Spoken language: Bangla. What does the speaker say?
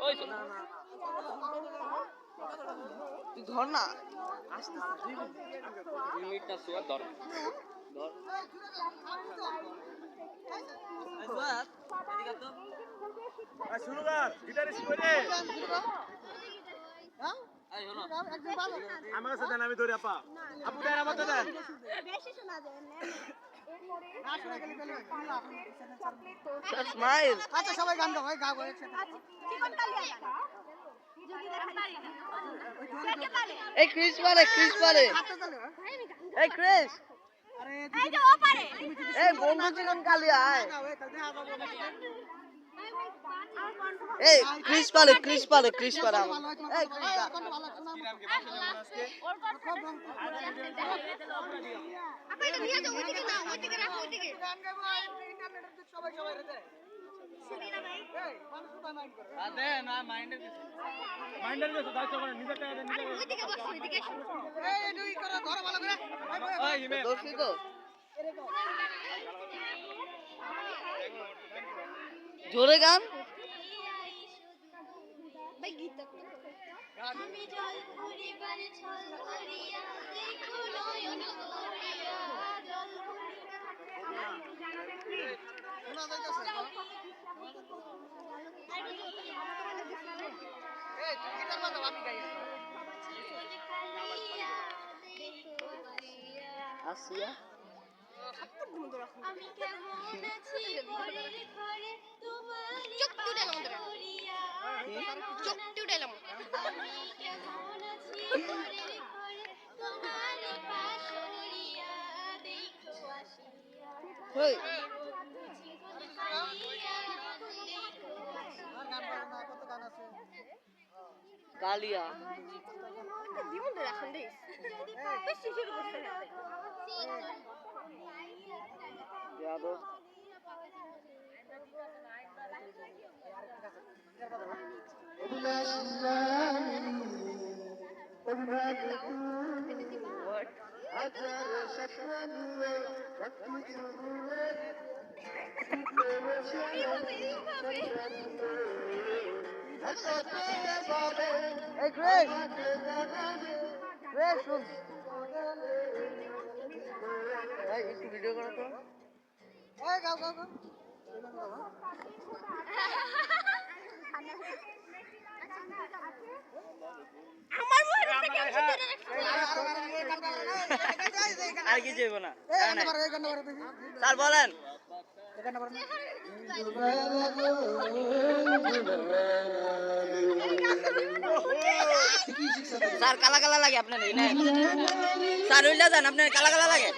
ওই তুই ধর না মিনিট না ধর ধর কর এই আমার দেন, আমি ধরে, আপা। আপু, দেন আমার তো দেন। বেশি শোনা যায় আচ্ছা সবাই গান গাও এই গাও পারে এই ক্রিস পারে ক্রিস পারে। এই ক্রিস। এই যে ও পারে। এই বন্ধু চিকন কালিয়া আয়। এই ক্রিস পারে ক্রিস পারে ক্রিস এই। আপা এটা নিয়ে যাও ওইদিকে না ওইদিকে রাখো ওইদিকে। গান গাবো ইন্টারনেটে সবাই সবাই রেতে শুনি না ভাই এই মানুষ কোথায় মাইন্ড করে দে না মাইন্ডের কিছু মাইন্ডার গেছে দায়িত্ব করেন নিজের টাকা দেন আরে ওইদিকে বসো ওইদিকে এই এই দুই করে ধরো ভালো করে ওই হিমে দোষী তো জোরে গান? ভাই গীত আমি জল ভরিবার ছল করিয়া দেখো নয়ন আসিয়া আমি কেমন আছি ঘরের ঘরে তোমার চোখ টুটালাম চোখ টুটালাম আমি কেমন আছি ঘরের ঘরে তোমার পাশরিয়া দেখো আসিয়া। ওই জীবন পাইয়া দেখো আসিয়া আর গান বাজনা কত এই ক্রিস ক্রিস শুন এই একটু ভিডিও করো তো এই গাও গাও গাও আমার মুখে থেকে আর কি যাইব না স্যার বলেন বারো স্যার কালা কালা লাগে আপনার না? স্যার উইলা যান আপনার কালা কালা লাগে?